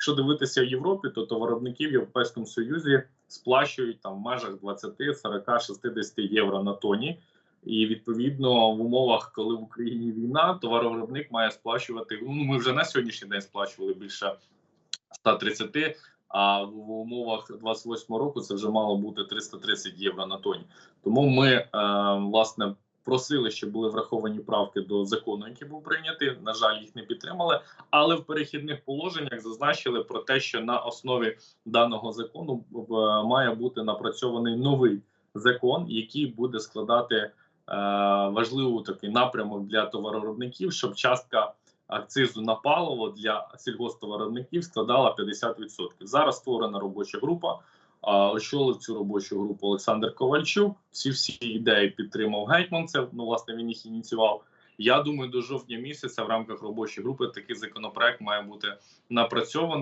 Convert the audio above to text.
Якщо дивитися в Європі, то товаровиробники в Європейському Союзі сплачують там в межах 20, 40, 60 євро на тоні. І відповідно в умовах, коли в Україні війна, товаровиробник має сплачувати. Ну ми вже на сьогоднішній день сплачували більше 130, а в умовах 28 року це вже мало бути 330 євро на тоні. Тому ми е, власне просили, щоб були враховані правки до закону, який був прийнятий. На жаль, їх не підтримали. Але в перехідних положеннях зазначили про те, що на основі даного закону має бути напрацьований новий закон, який буде складати е, важливий такий напрямок для товаровиробників, щоб частка акцизу на паливо для сільгосптоваровників складала 50%. Зараз створена робоча група. Очолив цю робочу групу Олександр Ковальчук. Всі всі ідеї підтримав Гетьманцев. Ну, власне, він їх ініціював. Я думаю, до жовтня місяця в рамках робочої групи такий законопроект має бути напрацьований.